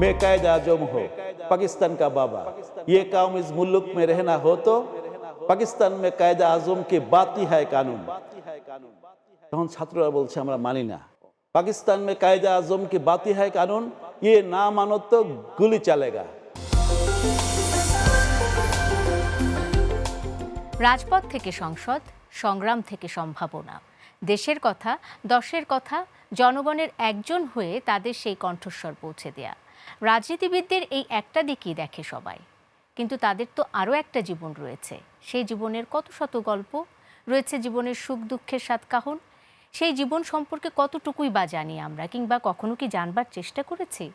मैं कायद आजम हो पाकिस्तान का बाबा ये काम इस मुल्क में रहना हो तो পাকিস্তান মে কায়দা আজম কে বাতি হয় কানুন তখন ছাত্ররা বলছে আমরা মানি না পাকিস্তান মে কায়দা আজম কে বাতি হয় কানুন ইয়ে না মানো তো গুলি চলেগা রাজপথ থেকে সংসদ সংগ্রাম থেকে সম্ভাবনা দেশের কথা দশের কথা জনগণের একজন হয়ে তাদের সেই কণ্ঠস্বর পৌঁছে দেয়া রাজনীতিবিদদের এই একটা দিকই দেখে সবাই। কিন্তু তাদের তো আরও একটা জীবন রয়েছে। সেই জীবনের কত শত গল্প, রয়েছে জীবনের সুখ দুঃখের সাত কাহন, সেই জীবন সম্পর্কে কতটুকুই বা জানি আমরা কিংবা কখনো কি জানবার চেষ্টা করেছি?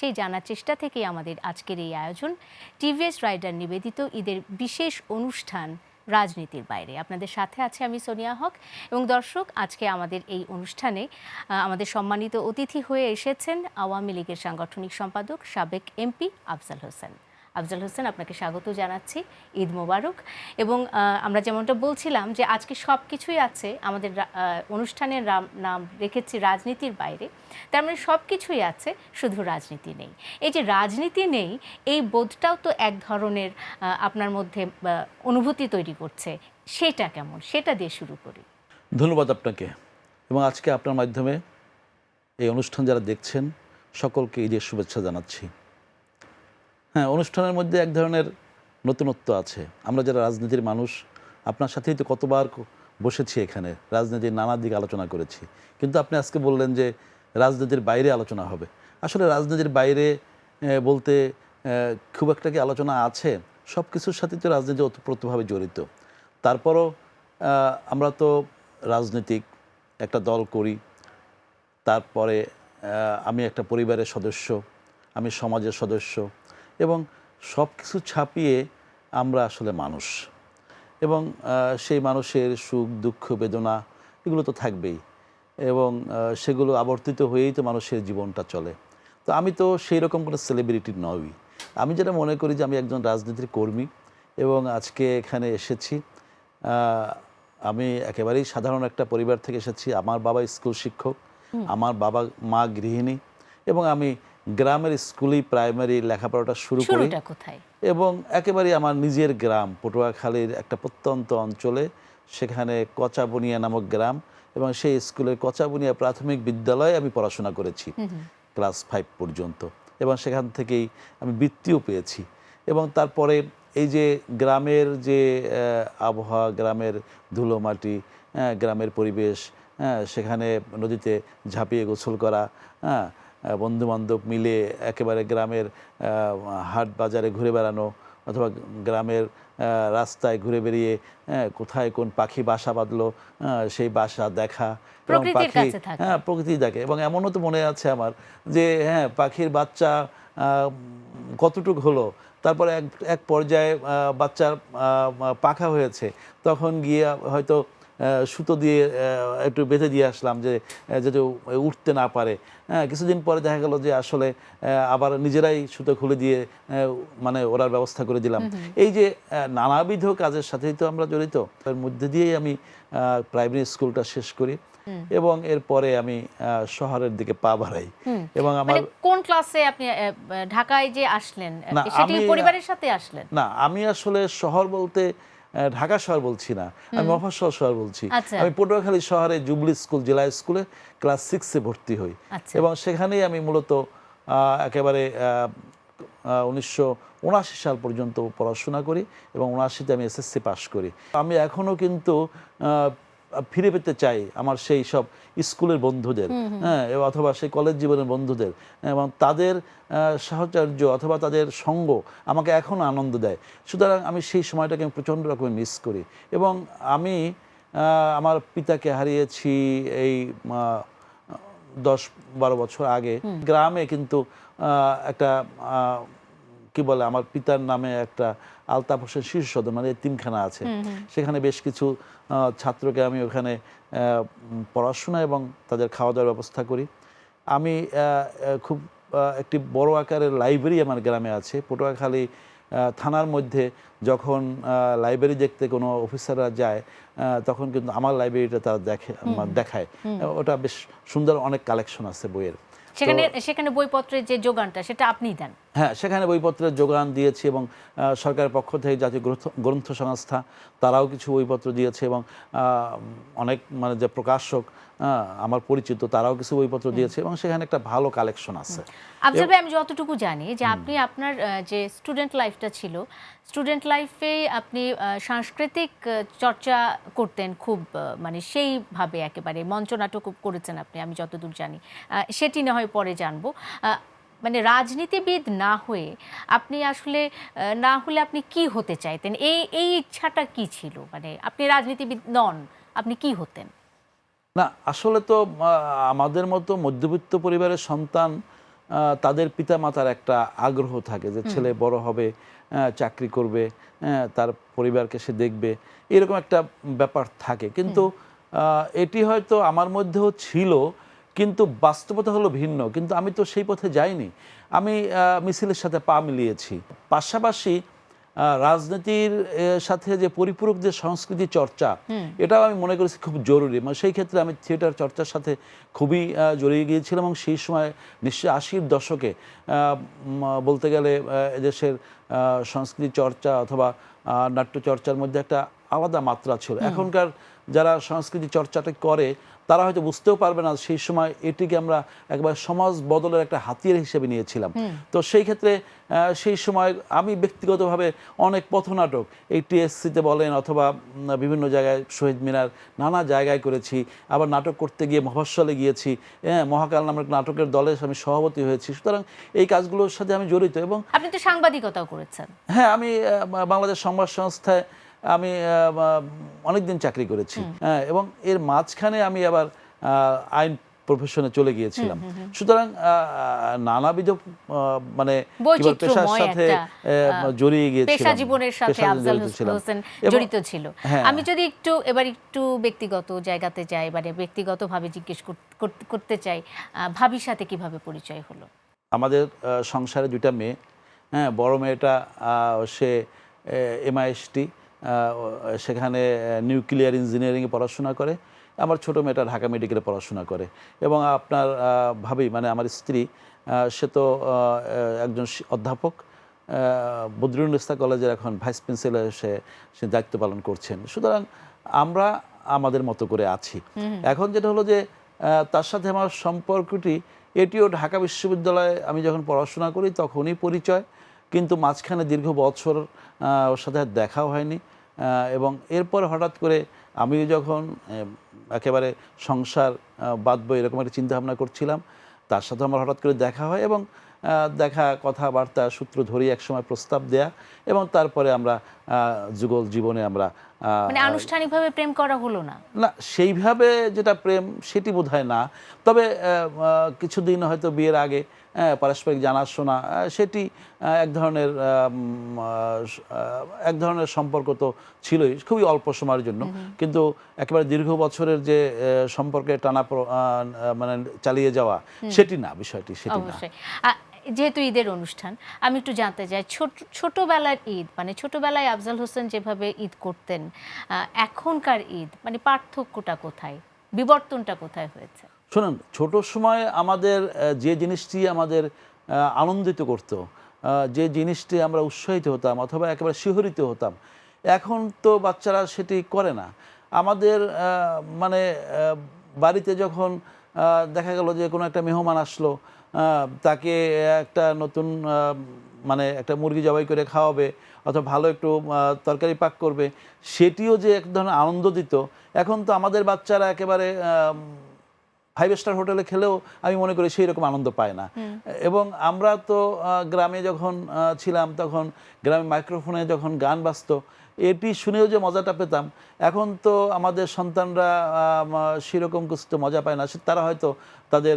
সেই জানার চেষ্টা থেকেই আমাদের আজকের এই আয়োজন টিভিএস রাইডার নিবেদিত ঈদের বিশেষ অনুষ্ঠান রাজনীতির বাইরে। আপনাদের সাথে আছে আমি সোনিয়া হক এবং দর্শক, আজকে আমাদের এই অনুষ্ঠানে আমাদের সম্মানিত অতিথি হয়ে এসেছেন আওয়ামী লীগের সাংগঠনিক সম্পাদক সাবেক এমপি আফজাল হোসেন। আফজাল হোসেন, আপনাকে স্বাগত জানাচ্ছি, ঈদ মোবারক। এবং আমরা যেমনটা বলছিলাম যে আজকে সব কিছুই আছে, আমাদের অনুষ্ঠানের নাম রেখেছি রাজনীতির বাইরে। তার মানে সব কিছুই আছে, শুধু রাজনীতি নেই। এই যে রাজনীতি নেই, এই বোধটাও তো এক ধরনের আপনার মধ্যে অনুভূতি তৈরি করছে। সেটা কেমন? সেটা দিয়ে শুরু করি। ধন্যবাদ আপনাকে। এবং আজকে আপনার মাধ্যমে এই অনুষ্ঠান যারা দেখছেন, সকলকে ঈদের শুভেচ্ছা জানাচ্ছি। হ্যাঁ অনুষ্ঠানের মধ্যে এক ধরনের নতুনত্ব আছে। আমরা যারা রাজনীতির মানুষ, আপনার সাথেই তো কতবার বসেছি এখানে, রাজনীতির নানা দিক আলোচনা করেছি। কিন্তু আপনি আজকে বললেন যে রাজনীতির বাইরে আলোচনা হবে। আসলে রাজনীতির বাইরে বলতে খুব একটা কি আলোচনা আছে? সব কিছুর সাথে তো রাজনীতি ওতপ্রোতভাবে জড়িত। তারপরও আমরা তো রাজনৈতিক একটা দল করি। তারপরে আমি একটা পরিবারের সদস্য, আমি সমাজের সদস্য। এবং সব কিছু ছাপিয়ে আমরা আসলে মানুষ। এবং সেই মানুষের সুখ দুঃখ বেদনা এগুলো তো থাকবেই। এবং সেগুলো আবর্তিত হয়েই তো মানুষের জীবনটা চলে। তো আমি তো সেই রকম কোনো সেলিব্রিটি নই। আমি যেটা মনে করি যে আমি একজন রাজনীতির কর্মী এবং আজকে এখানে এসেছি। আমি একেবারেই সাধারণ একটা পরিবার থেকে এসেছি। আমার বাবা স্কুল শিক্ষক আমার বাবা মা গৃহিণী এবং আমি গ্রামের স্কুলেই প্রাইমারি লেখাপড়াটা শুরু করি। কোথায়? এবং একেবারে আমার নিজের গ্রাম পটুয়াখালীর একটা প্রত্যন্ত অঞ্চলে সেখানে কচাবনিয়া নামক গ্রাম এবং সেই স্কুলের কচাবনিয়া প্রাথমিক বিদ্যালয়ে আমি পড়াশোনা করেছি ক্লাস ফাইভ পর্যন্ত। এবং সেখান থেকেই আমি বৃত্তিও পেয়েছি। এবং তারপরে এই যে গ্রামের যে আবহাওয়া গ্রামের ধুলো মাটি হ্যাঁ, গ্রামের পরিবেশ হ্যাঁ সেখানে নদীতে ঝাঁপিয়ে গোসল করা হ্যাঁ বন্ধু বান্ধব মিলে একেবারে গ্রামের হাট বাজারে ঘুরে বেড়ানো অথবা গ্রামের রাস্তায় ঘুরে বেরিয়ে হ্যাঁ, কোথায় কোন পাখি বাসা বাঁধলো হ্যাঁ, সেই বাসা দেখা এবং পাখি হ্যাঁ প্রকৃতি দেখে। এবং এমনও তো মনে আছে আমার যে হ্যাঁ পাখির বাচ্চা কতটুক হলো তারপরে এক এক পর্যায়ে বাচ্চার পাখা হয়েছে তখন গিয়ে হয়তো সুতো দিয়ে একটু বেঁধে দিয়ে আসলাম যে যাতে উঠতে না পারে। হ্যাঁ কিছুদিন পরে দেখা গেল যে আসলে আবার নিজেরাই সুতো খুলে দিয়ে মানে ওরার ব্যবস্থা করে দিলাম। এই যে নানাবিধ কাজের সাথেই তো আমরা জড়িত। এর মধ্যে দিয়েই আমি প্রাইমারি স্কুলটা শেষ করি এবং এরপরে আমি আহ, শহরের দিকে পা বাড়াই। এবং আমার মানে কোন ক্লাসে আপনি ঢাকায় যে আসলেন না, সেটি আমি- পরিবারের সাথে আসলেন? না আমি আসলে শহর বলতে ঢাকা শহর বলছি না আমি মফস্বল শহর বলছি আচ্ছা। আমি পটুয়াখালী শহরে জুবলি স্কুল জেলা স্কুলে ক্লাস সিক্সে ভর্তি হই আচ্ছা। এবং সেখানেই আমি মূলত আহ, একেবারে উনিশশো উনাশি সাল পর্যন্ত পড়াশোনা করি এবং উনআশিতে আমি এসএসসি পাশ করি আমি এখনও কিন্তু আহ, ফিরে পেতে চাই আমার সেই সব স্কুলের বন্ধুদের হ্যাঁ অথবা সেই কলেজ জীবনের বন্ধুদের এবং তাদের সাহচর্য অথবা তাদের সঙ্গ আমাকে এখনও আনন্দ দেয়। সুতরাং আমি সেই সময়টাকে আমি প্রচণ্ড রকমের মিস করি এবং আমি আমার পিতাকে হারিয়েছি এই দশ বারো বছর আগে। গ্রামে কিন্তু একটা কি বলে আমার পিতার নামে একটা আলতাফ হোসেন শিশু সদন মানে তিনখানা আছে। সেখানে বেশ কিছু ছাত্রকে আমি ওখানে পড়াশোনা এবং তাদের খাওয়া দাওয়ার ব্যবস্থা করি। আমি খুব একটি বড় আকারের লাইব্রেরি আমার গ্রামে আছে। পটুয়াখালী আহ, থানার মধ্যে যখন আহ, লাইব্রেরি দেখতে কোনো অফিসাররা যায় আহ, তখন কিন্তু আমার লাইব্রেরিটা তারা দেখে দেখায়। ওটা বেশ সুন্দর অনেক কালেকশন আছে বইয়ের। সেখানে সেখানে বইপত্রের যে যোগানটা সেটা আপনিই দেন? হ্যাঁ সেখানে বইপত্রের যোগান দিয়েছি এবং সরকারের পক্ষ থেকে জাতীয় গ্রন্থ গ্রন্থ সংস্থা তারাও কিছু বইপত্র দিয়েছে এবং অনেক মানে যে প্রকাশক আমার পরিচিত তারাও কিছু বইপত্র দিয়েছে এবং সেখানে একটা ভালো কালেকশন আছে। আফজাল ভাই আমি যতটুকু জানি যে আপনি আপনার যে স্টুডেন্ট লাইফটা ছিল স্টুডেন্ট লাইফে আপনি সাংস্কৃতিক চর্চা করতেন খুব মানে সেইভাবে একেবারে। মঞ্চনাটক করেছেন আপনি আমি যতদূর জানি। সেটি না হয় পরে জানব। আহ, মানে রাজনীতিবিদ না হয়ে আপনি আসলে না হলে আপনি কি হতে চাইতেন? এই এই ইচ্ছাটা কি ছিল? মানে আপনি রাজনীতিবিদ নন আপনি কি হতেন? না আসলে তো আমাদের মতো মধ্যবিত্ত পরিবারের সন্তান তাদের পিতামাতার একটা আগ্রহ থাকে যে ছেলে বড় হবে চাকরি করবে তার পরিবারকে সে দেখবে এরকম একটা ব্যাপার থাকে। কিন্তু এটি হয়তো আমার মধ্যেও ছিল কিন্তু বাস্তবতা হলো ভিন্ন কিন্তু আমি তো সেই পথে যাইনি। আমি মিছিলের সাথে পা মিলিয়েছি। পাশাপাশি রাজনীতির সাথে যে পরিপূরক যে সংস্কৃতি চর্চা এটাও আমি মনে করেছি খুব জরুরি। মানে সেই ক্ষেত্রে আমি থিয়েটার চর্চার সাথে খুবই জড়িয়ে গিয়েছিলাম এবং সেই সময় নিশ্চয়ই আশির দশকে বলতে গেলে এদেশের সংস্কৃতি চর্চা অথবা নাট্য চর্চার মধ্যে একটা আলাদা মাত্রা ছিল। এখনকার যারা সংস্কৃতি চর্চাটা করে তারা হয়তো বুঝতেও পারবে না সেই সময় এটিকে আমরা একবার সমাজ বদলের একটা হাতিয়ার হিসেবে নিয়েছিলাম। তো সেই ক্ষেত্রে সেই সময় আমি ব্যক্তিগতভাবে অনেক পথনাটক এই টিএসসিতে বলেন অথবা বিভিন্ন জায়গায় শহীদ মিনার নানা জায়গায় করেছি। আবার নাটক করতে গিয়ে মফস্বলে গিয়েছি। হ্যাঁ মহাকাল নামের নাটকের দলে আমি সভাপতি হয়েছি। সুতরাং এই কাজগুলোর সাথে আমি জড়িত এবং আপনি তো সাংবাদিকতাও করেছেন। হ্যাঁ আমি বাংলাদেশ সংবাদ সংস্থায় আমি অনেক দিন চাকরি করেছি। হ্যাঁ, এবং এর মাঝখানে আমি আবার আইন প্রফেশনে চলে গিয়েছিলাম। সুতরাং নানাবিধ মানে পেশার সাথে জড়িয়ে গিয়েছিলাম। পেশা জীবনের সাথে আফজাল জড়িত হোসেন জড়িত ছিল। হ্যাঁ। আমি যদি একটু এবার একটু ব্যক্তিগত জায়গাতে যাই মানে ব্যক্তিগতভাবে জিজ্ঞেস কর- কর- করতে চাই ভাবির সাথে কীভাবে পরিচয় হলো? আমাদের সংসারে দুইটা মেয়ে। হ্যাঁ বড় মেয়েটা আহ, সে এমআইএসটি সেখানে নিউক্লিয়ার ইঞ্জিনিয়ারিংয়ে পড়াশোনা করে। আমার ছোট মেয়েটা ঢাকা মেডিকেলে পড়াশোনা করে। এবং আপনার ভাবি মানে আমার স্ত্রী সে তো একজন অধ্যাপক। বদরুল ইস্তা কলেজের এখন ভাইস প্রিন্সিপাল সে সে দায়িত্ব পালন করছেন। সুতরাং আমরা আমাদের মতো করে আছি। এখন যেটা হলো যে তার সাথে আমার সম্পর্কটি এটিও ঢাকা বিশ্ববিদ্যালয়ে আমি যখন পড়াশোনা করি তখনই পরিচয়। কিন্তু মাঝখানে দীর্ঘ বছর ওর সাথে দেখাও হয়নি। এবং এরপর হঠাৎ করে আমি যখন একেবারে সংসার বাঁধব এরকম একটা চিন্তাভাবনা করছিলাম, তার সাথে আমার হঠাৎ করে দেখা হয় এবং দেখা, কথাবার্তা, সূত্র ধরে একসময় প্রস্তাব দেয়া এবং তারপরে আমরা যুগল জীবনে আমরা মানে আনুষ্ঠানিকভাবে প্রেম করা হলো না। না সেইভাবে যেটা প্রেম সেটি বোধ হয় না। তবে কিছুদিন হয়তো বিয়ের আগে আহ, পারস্পরিক জানাশোনা সেটি এক ধরনের এক ধরনের সম্পর্ক তো ছিলই খুবই অল্প সময়ের জন্য। কিন্তু একেবারে দীর্ঘ বছরের যে সম্পর্কে টানা মানে চালিয়ে যাওয়া সেটি না বিষয়টি সেটি না। যেহেতু ঈদের অনুষ্ঠান, আমি একটু জানতে চাই, ছোট, ছোটবেলার ঈদ মানে ছোটোবেলায় আফজাল হোসেন যেভাবে ঈদ করতেন এখনকার ঈদ মানে পার্থক্যটা কোথায়? বিবর্তনটা কোথায় হয়েছে? শুনুন, ছোট সময় আমাদের যে জিনিসটি আমাদের আনন্দিত করত যে জিনিসটি আমরা উৎসাহিত হতাম অথবা একেবারে শিহরিত হতাম, এখন তো বাচ্চারা সেটি করে না। আমাদের মানে বাড়িতে যখন দেখা গেল যে কোনো একটা মেহমান আসলো তাকে একটা নতুন মানে একটা মুরগি জবাই করে খাওয়াবে অথবা ভালো একটু তরকারি পাক করবে সেটিও যে এক ধরনের আনন্দ দিত এখন তো আমাদের বাচ্চারা একেবারে ফাইভ স্টার হোটেলে খেলেও আমি মনে করি সেই রকম আনন্দ পায় না। এবং আমরা তো গ্রামে যখন ছিলাম তখন গ্রামে মাইক্রোফোনে যখন গান বাজতো এটি শুনেও যে মজাটা পেতাম। এখন তো আমাদের সন্তানরা সেরকম কিছু তো মজা পায় না। তারা হয়তো তাদের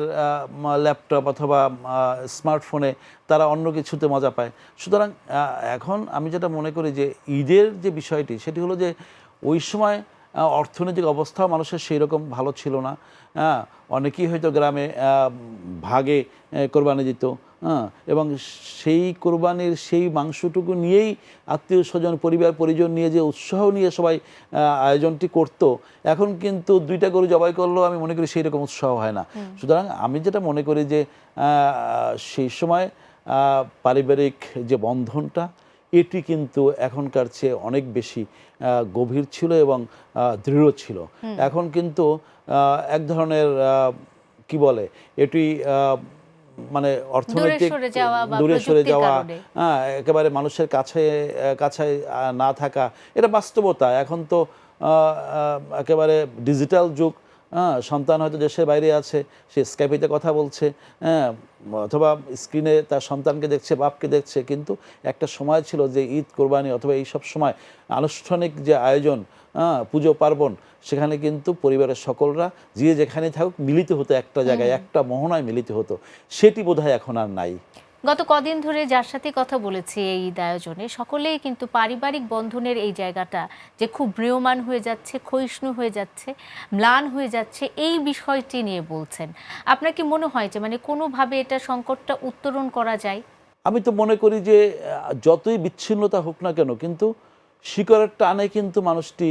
ল্যাপটপ অথবা স্মার্টফোনে তারা অন্য কিছুতে মজা পায়। সুতরাং এখন আমি যেটা মনে করি যে ঈদের যে বিষয়টি, সেটি হলো যে ওই সময় অর্থনৈতিক অবস্থাও মানুষের সেই রকম ভালো ছিল না। হ্যাঁ অনেকেই হয়তো গ্রামে ভাগে কোরবানি দিত। হ্যাঁ এবং সেই কোরবানির সেই মাংসটুকু নিয়েই আত্মীয় স্বজন পরিবার পরিজন নিয়ে যে উৎসাহ নিয়ে সবাই আয়োজনটি করতো এখন কিন্তু দুইটা গরু জবাই করলেও আমি মনে করি সেই রকম উৎসাহ হয় না। সুতরাং আমি যেটা মনে করি যে সেই সময় পারিবারিক যে বন্ধনটা এটি কিন্তু এখনকার চেয়ে অনেক বেশি গভীর ছিল এবং দৃঢ় ছিল। এখন কিন্তু এক ধরনের কি বলে এটি মানে অর্থনৈতিক দূরে সরে যাওয়া হ্যাঁ একেবারে মানুষের কাছে কাছে না থাকা এটা বাস্তবতা। এখন তো একেবারে ডিজিটাল যুগ সন্তান হয়তো দেশের বাইরে আছে সে স্কাইপিতে কথা বলছে হ্যাঁ অথবা স্ক্রিনে তার সন্তানকে দেখছে বাপকে দেখছে কিন্তু একটা সময় ছিল যে ঈদ কোরবানি অথবা এই সব সময় আনুষ্ঠানিক যে আয়োজন হ্যাঁ পুজো পার্বণ সেখানে কিন্তু পরিবারের সকলরা যে যেখানে থাকুক মিলিত হতো একটা জায়গায় একটা মোহনায় মিলিত হতো। সেটি বোধহয় এখন আর নাই। গত কদিন ধরে যার সাথে কথা বলেছি এই ঈদ আয়োজনে সকলেই কিন্তু পারিবারিক বন্ধনের এই জায়গাটা যে খুব ম্রিয়মান হয়ে যাচ্ছে, ক্ষয়িষ্ণু হয়ে যাচ্ছে, ম্লান হয়ে যাচ্ছে, এই বিষয়টি নিয়ে বলছেন। আপনার কি মনে হয় যে মানে কোনোভাবে এটা সংকটটা উত্তরণ করা যায়? আমি তো মনে করি যে, যতই বিচ্ছিন্নতা হোক না কেন, কিন্তু শিকড়ের টানে কিন্তু মানুষটি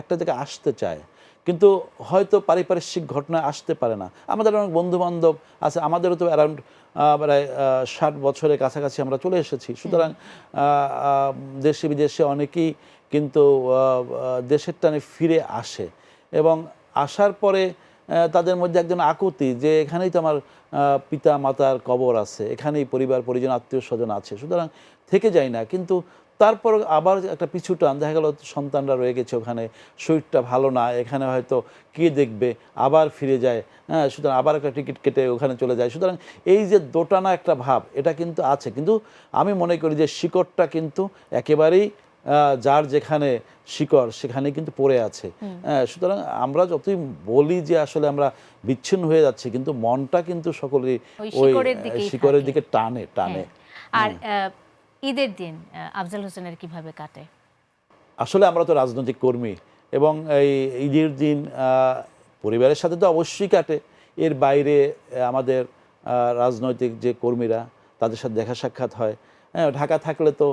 একটা জায়গায় আসতে চায়। কিন্তু হয়তো পারিপার্শ্বিক ঘটনা আসতে পারে না। আমাদের অনেক বন্ধু বান্ধব আছে আমাদেরও তো অ্যারাউন্ড প্রায় ষাট বছরের কাছাকাছি আমরা চলে এসেছি। সুতরাং দেশে বিদেশে অনেকেই কিন্তু দেশের টানে ফিরে আসে এবং আসার পরে তাদের মধ্যে একজন আকুতি যে এখানেই তো আমার পিতা মাতার কবর আছে এখানেই পরিবার পরিজন আত্মীয় স্বজন আছে সুতরাং থেকে যায় না। কিন্তু তারপর আবার একটা পিছু টান দেখা গেল সন্তানরা রয়ে গেছে ওখানে শরীরটা ভালো না এখানে হয়তো কে দেখবে আবার ফিরে যায় হ্যাঁ সুতরাং আবার একটা টিকিট কেটে ওখানে চলে যায়। সুতরাং এই যে দোটানা একটা ভাব এটা কিন্তু আছে। কিন্তু আমি মনে করি যে শিকড়টা কিন্তু একেবারেই যার যেখানে শিকড় সেখানে কিন্তু পড়ে আছে। হ্যাঁ, সুতরাং আমরা যতই বলি যে আসলে আমরা বিচ্ছিন্ন হয়ে যাচ্ছি কিন্তু মনটা কিন্তু সকলেরই ওই শিকড়ের। দিকে টানে টানে। হ্যাঁ। আর ঈদের দিন আফজাল হোসেনের কীভাবে কাটে? আসলে আমরা তো রাজনৈতিক কর্মী এবং এই ঈদের দিন পরিবারের সাথে তো অবশ্যই কাটে। এর বাইরে আমাদের রাজনৈতিক যে কর্মীরা তাদের সাথে দেখা সাক্ষাৎ হয়। হ্যাঁ ঢাকা থাকলে তো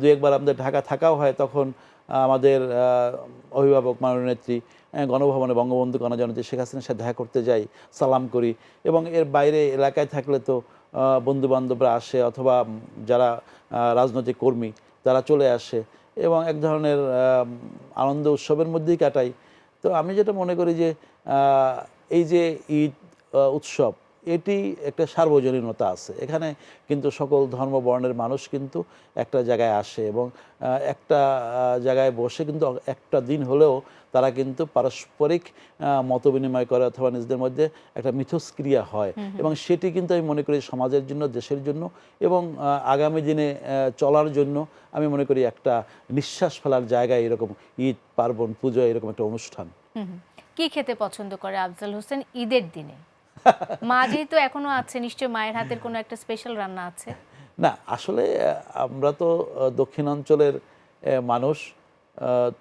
দু একবার আমাদের ঢাকা থাকাও হয়। তখন আমাদের অভিভাবক মাননীয়নেত্রী আহ, গণভবনে বঙ্গবন্ধু গণজনতি শেখ হাসিনার সাথে দেখা করতে যাই সালাম করি। এবং এর বাইরে এলাকায় থাকলে তো বন্ধু বান্ধবরা আসে অথবা যারা রাজনৈতিক কর্মী, তারা চলে আসে এবং এক ধরনের আনন্দ উৎসবের মধ্যেই কাটাই। তো আমি যেটা মনে করি যে এই যে ঈদ উৎসব এটি একটা সার্বজনীনতা আছে। এখানে কিন্তু সকল ধর্ম বর্ণের মানুষ কিন্তু একটা জায়গায় আসে এবং একটা জায়গায় বসে কিন্তু একটা দিন হলেও তারা কিন্তু পারস্পরিক আহ, মতবিনিময় করে অথবা নিজেদের মধ্যে একটা মিথস্ক্রিয়া হয়। এবং সেটি কিন্তু আমি মনে করি সমাজের জন্য দেশের জন্য এবং আগামী দিনে চলার জন্য আমি মনে করি একটা নিঃশ্বাস ফেলার জায়গায় এরকম ঈদ পার্বণ পুজো এরকম একটা অনুষ্ঠান। কি খেতে পছন্দ করে আফজাল হোসেন ঈদের দিনে? মা যেহেতু এখনও আছে নিশ্চয়ই মায়ের হাতের কোনো একটা স্পেশাল রান্না আছে। না আসলে আমরা তো দক্ষিণাঞ্চলের মানুষ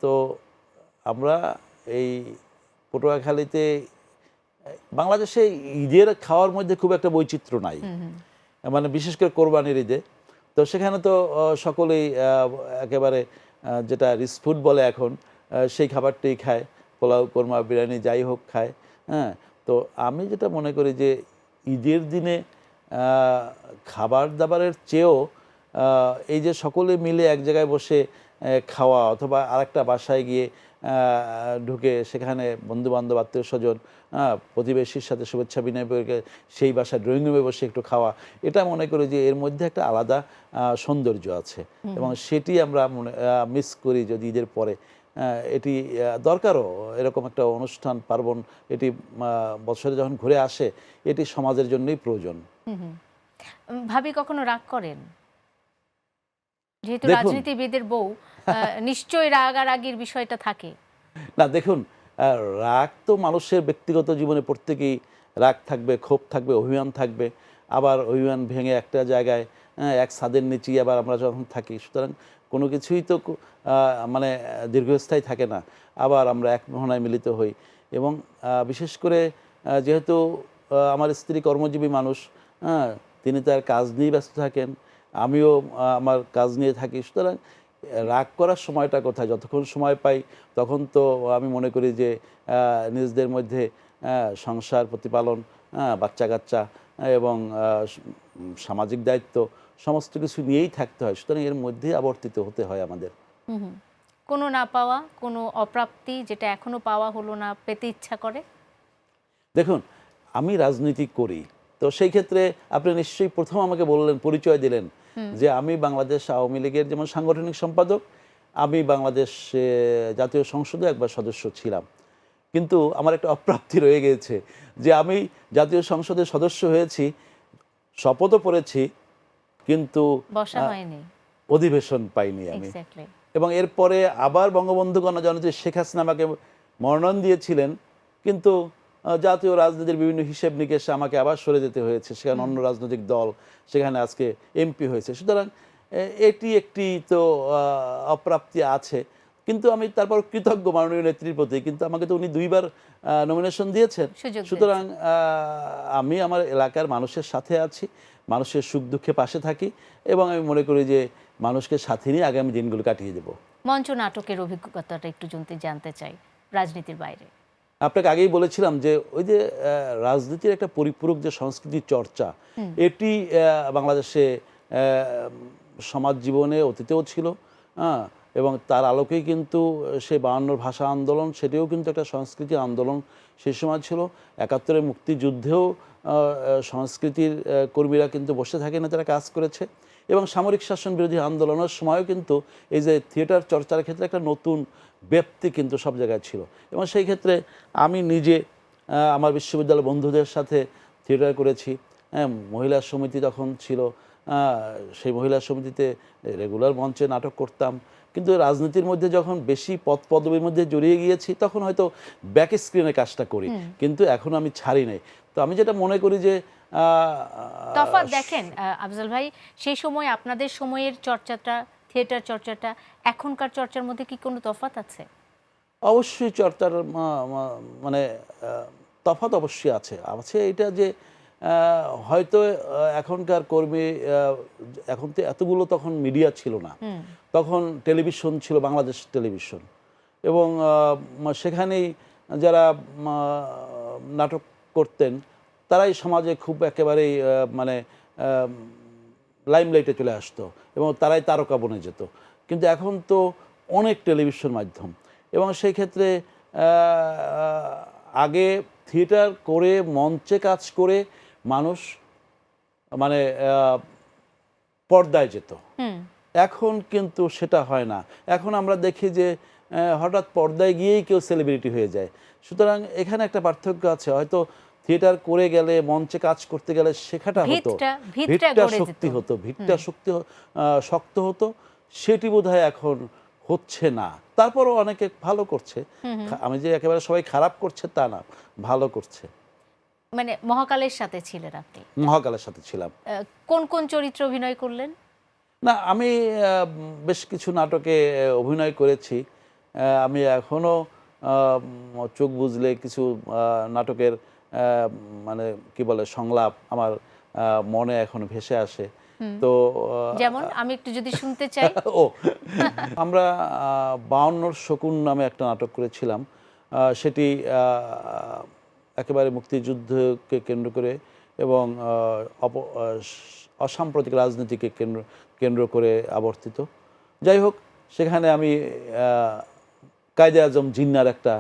তো আমরা এই পটুয়াখালীতে বাংলাদেশে ঈদের খাওয়ার মধ্যে খুব একটা বৈচিত্র্য নাই। মানে বিশেষ করে কোরবানির ঈদে। তো সেখানে তো সকলেই একেবারে যেটা রিস ফুড বলে এখন সেই খাবারটাই খায়। পোলাও কোরমা বিরিয়ানি যাই হোক খায়। হ্যাঁ তো আমি যেটা মনে করি যে ঈদের দিনে খাবার দাবারের চেয়েও এই যে সকলে মিলে এক জায়গায় বসে খাওয়া অথবা আরেকটা বাসায় গিয়ে ঢুকে সেখানে বন্ধু বান্ধব আত্মীয় স্বজন প্রতিবেশীর সাথে শুভেচ্ছা বিনিময় করে সেই বাসায় ড্রয়িং রুমে বসে একটু খাওয়া এটা মনে করি যে এর মধ্যে একটা আলাদা সৌন্দর্য আছে। এবং সেটি আমরা মনে মিস করি যদি ঈদের পরে। এটি দরকারও এরকম একটা অনুষ্ঠান পার্বণ এটি বছরে যখন ঘুরে আসে এটি সমাজের জন্যই প্রয়োজন। ভাবি কখনো রাগ করেন? যেহেতু রাজনীতিবিদের বউ নিশ্চয়ই রাগারাগির বিষয়টা থাকে। না দেখুন রাগ তো মানুষের ব্যক্তিগত জীবনে প্রত্যেকেই রাগ থাকবে ক্ষোভ থাকবে অভিমান থাকবে। আবার অভিমান ভেঙে একটা জায়গায় এক ছাদের নিচেই আবার আমরা যখন থাকি সুতরাং কোনো কিছুই তো মানে দীর্ঘস্থায়ী থাকে না। আবার আমরা এক মোহনায় মিলিত হই এবং বিশেষ করে যেহেতু আমার স্ত্রী কর্মজীবী মানুষ হ্যাঁ তিনি তার কাজ নিয়ে ব্যস্ত থাকেন, আমিও আমার কাজ নিয়ে থাকি। সুতরাং রাগ করার সময়টা কোথায়? যতক্ষণ সময় পাই, তখন তো আমি মনে করি যে নিজেদের মধ্যে সংসার প্রতিপালন বাচ্চা কাচ্চা এবং সামাজিক দায়িত্ব সমস্ত কিছু নিয়েই থাকতে হয় সুতরাং এর মধ্যে আবর্তিত হতে হয় আমাদের। কোনো না পাওয়া কোনো অপ্রাপ্তি যেটা এখনও পাওয়া হলো না পেতে ইচ্ছা করে? দেখুন আমি রাজনীতি করি তো সেই ক্ষেত্রে আপনি নিশ্চয়ই প্রথম আমাকে বললেন পরিচয় দিলেন যে আমি বাংলাদেশ আওয়ামী লীগের যেমন সাংগঠনিক সম্পাদক আমি বাংলাদেশ জাতীয় সংসদে একবার সদস্য ছিলাম। কিন্তু আমার একটা অপ্রাপ্তি রয়ে গেছে যে আমি জাতীয় সংসদের সদস্য হয়েছি শপথও পড়েছি কিন্তু অধিবেশন পাইনি আমি। এবং এরপরে আবার বঙ্গবন্ধু গণজনতি শেখ হাসিনা আমাকে মনোনয়ন দিয়েছিলেন কিন্তু জাতীয় রাজনীতির বিভিন্ন হিসেব নিকেশে আমাকে আবার সরে যেতে হয়েছে। সেখানে অন্য রাজনৈতিক দল সেখানে আজকে এমপি হয়েছে। সুতরাং এটি একটি তো আহ, অপ্রাপ্তি আছে। কিন্তু আমি তারপর কৃতজ্ঞ মাননীয় নেত্রীর প্রতি কিন্তু আমাকে তো উনি দুইবার নমিনেশন দিয়েছেন। সুতরাং আহ, আমি আমার এলাকার মানুষের সাথে আছি। মানুষের সুখ দুঃখে পাশে থাকি এবং আমি মনে করি যে মানুষকে সাথে নিয়ে আগামী দিনগুলো কাটিয়ে দেব। মঞ্চ নাটকের অভিজ্ঞতাটা একটু জানতে জানতে চাই রাজনীতির বাইরে। আপনাকে আগেই বলেছিলাম যে ওই যে রাজনীতির একটা পরিপূরক যে সংস্কৃতির চর্চা এটি আহ, বাংলাদেশে আহ, সমাজ জীবনে অতীতেও ছিল হ্যাঁ এবং তার আলোকেই কিন্তু সে বায়ান্নর ভাষা আন্দোলন, সেটিও কিন্তু একটা সংস্কৃতি আন্দোলন সেই সময় ছিল। একাত্তরের মুক্তিযুদ্ধেও সংস্কৃতির কর্মীরা কিন্তু বসে থাকে না তারা কাজ করেছে। এবং সামরিক শাসন বিরোধী আন্দোলনের সময়ও কিন্তু এই যে থিয়েটার চর্চার ক্ষেত্রে একটা নতুন ব্যক্তি কিন্তু সব জায়গায় ছিল। এবং সেই ক্ষেত্রে আমি নিজে আমার বিশ্ববিদ্যালয় বন্ধুদের সাথে থিয়েটার করেছি। হ্যাঁ মহিলা সমিতি তখন ছিল। সেই মহিলা সমিতিতে রেগুলার মঞ্চে নাটক করতাম। কিন্তু রাজনীতির মধ্যে যখন বেশি পদ পদবীর মধ্যে জড়িয়ে গিয়েছি তখন হয়তো ব্যাক স্ক্রিনে কাজটা করি। কিন্তু এখন আমি ছাড়ি নাই। তো আমি যেটা মনে করি যে তফাৎ দেখেন আফজাল ভাই সেই সময় আপনাদের সময়ের চর্চাটা থিয়েটার চর্চাটা এখনকার চর্চার মধ্যে কি কোনো তফাৎ আছে? অবশ্যই চর্চার মানে তফাৎ অবশ্যই আছে। আছে এটা যে হয়তো এখনকার কর্মী এখন তো এতগুলো তখন মিডিয়া ছিল না। তখন টেলিভিশন ছিল বাংলাদেশ টেলিভিশন। এবং সেখানেই যারা নাটক করতেন তারাই সমাজে খুব একেবারেই মানে লাইমলাইটে চলে আসতো এবং তারাই তারকা বনে যেত। কিন্তু এখন তো অনেক টেলিভিশন মাধ্যম এবং সেই ক্ষেত্রে আগে থিয়েটার করে মঞ্চে কাজ করে মানুষ মানে পর্দায় যেত। এখন কিন্তু সেটা হয় না। এখন আমরা দেখি যে হঠাৎ পর্দায় গিয়েই কেউ সেলিব্রিটি হয়ে যায়। সুতরাং এখানে একটা পার্থক্য আছে। হয়তো থিয়েটার করে গেলে মঞ্চে কাজ করতে গেলে শেখাটা হতো। ভিতটা- যেত। শক্তি হতো ভিতটা শক্তি শক্ত হতো। সেটি বোধহয় এখন হচ্ছে না। তারপরও অনেকে ভালো করছে। আমি যে একেবারে সবাই খারাপ করছে তা না। ভালো করছে। মানে মহাকালের সাথে ছিলেন আপনি। মহাকালের সাথে ছিলাম। কোন কোন চরিত্র অভিনয় করলেন? না আমি বেশ কিছু নাটকে অভিনয় করেছি। আমি এখনও চোখ বুঝলে কিছু নাটকের মানে কি বলে সংলাপ আমার মনে এখন ভেসে আসে। তো যেমন আমি একটু যদি শুনতে চাই। ও আমরা বাউন্নর শকুন নামে একটা নাটক করেছিলাম। আহ, সেটি আহ, একেবারে মুক্তিযুদ্ধকে কেন্দ্র করে এবং আহ, অপ- আহ, স- অসাম্প্রতিক রাজনীতিকে কেন্দ্র কেন্দ্র করে আবর্তিত যাই হোক সেখানে আমি আহ, কায়দে আজম জিন্নার একটা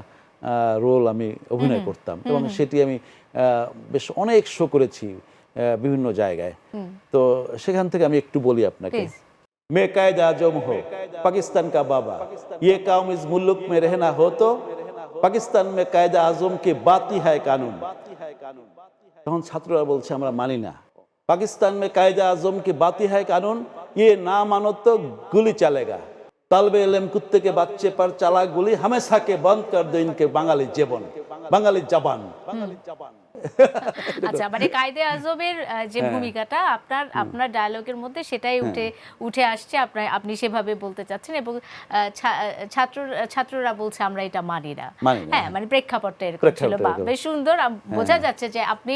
রোল আমি অভিনয় করতাম এবং সেটি আমি আহ, বেশ অনেক শো করেছি আহ, বিভিন্ন জায়গায় তো সেখান থেকে আমি একটু বলি আপনাকে Please. मैं कायद आजम हो पाकिस्तान का बाबा ये काम इस मुल्क में रहना हो तो পাকিস্তান মে কায়দা আজমকে বাতি হায় কানুন। তখন ছাত্ররা বলছে, আমরা মানি না। পাকিস্তান মে কায়দা আজমকে বাতি হায় কানুন ইয়ে না মানো তো গুলি চালেগা। তালবে এলম কুত্তে কে বাচ্চে পর চালা গুলি হামেশাকে বন্ধ কর দো ইনকে বাঙালি জীবন। বাঙালি জবান। আচ্ছা মানে কায়দে আজমের যে হ্যাঁ। ভূমিকাটা আপনার আপনার ডায়ালগের মধ্যে সেটাই উঠে উঠে আসছে। আপনার আপনি সেভাবে বলতে চাচ্ছেন এবং ছাত্র ছাত্ররা বলছে আমরা এটা মানি না। হ্যাঁ মানে প্রেক্ষাপটটা এরকম ছিল। বা বেশ সুন্দর। বোঝা যাচ্ছে যে আপনি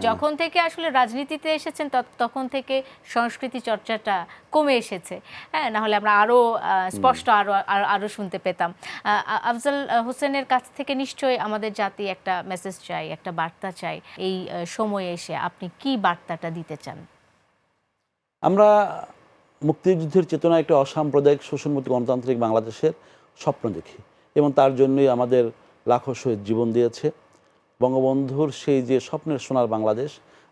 যখন থেকে আসলে রাজনীতিতে এসেছেন তখন থেকে সংস্কৃতি চর্চাটা কমে এসেছে। হ্যাঁ না হলে আমরা আরও আহ, স্পষ্ট আরও আরো- আরও শুনতে পেতাম। আফজল হোসেনের কাছ থেকে নিশ্চয়ই আমাদের জাতি একটা মেসেজ চাই, একটা বার্তা চাই, এই সময়ে এসে আপনি কি বার্তাটা দিতে চান? আমরা মুক্তিযুদ্ধের চেতনা একটা অসাম্প্রদায়িক শোষণমুক্ত গণতান্ত্রিক বাংলাদেশের স্বপ্ন দেখি এবং তার জন্যই আমাদের লাখো শহীদ জীবন দিয়েছে। বঙ্গবন্ধুর সেই যে স্বপ্নের সোনার বাংলাদেশ,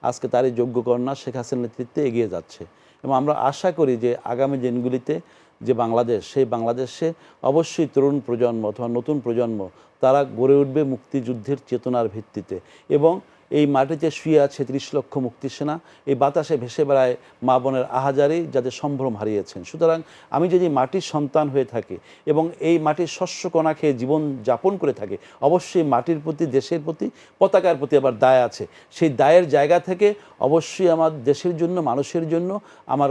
আজকে তারই যোগ্য কন্যা শেখ হাসিনার নেতৃত্বে এগিয়ে যাচ্ছে এবং আমরা আশা করি যে আগামী দিনগুলিতে যে বাংলাদেশ, সেই বাংলাদেশে অবশ্যই তরুণ প্রজন্ম অথবা নতুন প্রজন্ম, তারা গড়ে উঠবে মুক্তিযুদ্ধের চেতনার ভিত্তিতে। এবং এই মাটিতে শুয়ে আছে ত্রিশ লক্ষ মুক্তি সেনা, এই বাতাসে ভেসে বেড়ায় মা বোনের আহাজারি যাদের সম্ভ্রম হারিয়েছেন। সুতরাং আমি যদি মাটির সন্তান হয়ে থাকি এবং এই মাটির শস্য কণা খেয়ে জীবন যাপন করে থাকি, অবশ্যই মাটির প্রতি, দেশের প্রতি, পতাকার প্রতি আবার দায় আছে। সেই দায়ের জায়গা থেকে অবশ্যই আমার দেশের জন্য, মানুষের জন্য, আমার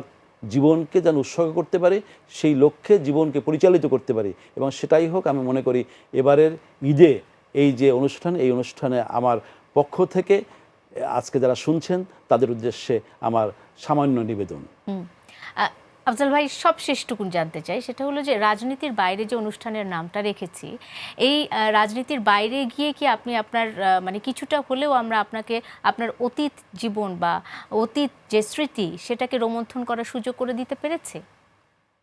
জীবনকে যেন উৎসর্গ করতে পারে, সেই লক্ষ্যে জীবনকে পরিচালিত করতে পারে। এবং সেটাই হোক, আমি মনে করি এবারের ঈদে এই যে অনুষ্ঠান, এই অনুষ্ঠানে আমার পক্ষ থেকে, আজকে যারা শুনছেন, তাদের উদ্দেশ্যে আমার সামান্য নিবেদন। আফজল ভাই সব শেষটুকুন জানতে চাই। সেটা হলো যে রাজনীতির বাইরে যে অনুষ্ঠানের নামটা রেখেছি এই রাজনীতির বাইরে গিয়ে কি আপনি আপনার মানে কিছুটা হলেও আমরা আপনাকে আপনার অতীত জীবন বা অতীত যে স্মৃতি সেটাকে রোমন্থন করার সুযোগ করে দিতে পেরেছে?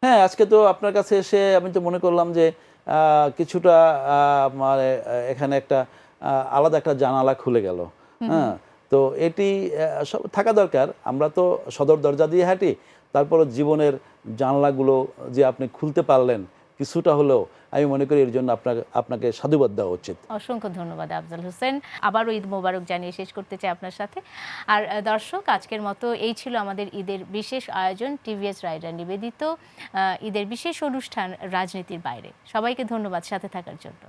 হ্যাঁ আজকে তো আপনার কাছে এসে আমি তো মনে করলাম যে আহ, কিছুটা আহ, মানে এখানে একটা আলাদা একটা জানালা খুলে গেল। হ্যাঁ তো এটি সব থাকা দরকার। আমরা তো সদর দরজা দিয়ে হাঁটি তারপর জীবনের জানলাগুলো যে আপনি খুলতে পারলেন, কিছুটা হলেও আমি মনে করি এর জন্য আপনাকে আপনাকে সাধুবাদ দেওয়া উচিত। অসংখ্য ধন্যবাদ আফজাল হোসেন। আবারও ঈদ মোবারক জানিয়ে শেষ করতে চাই আপনার সাথে। আর দর্শক, আজকের মতো এই ছিল আমাদের ঈদের বিশেষ আয়োজন, টিভিএস রাইডার নিবেদিত ঈদের বিশেষ অনুষ্ঠান রাজনীতির বাইরে। সবাইকে ধন্যবাদ সাথে থাকার জন্য।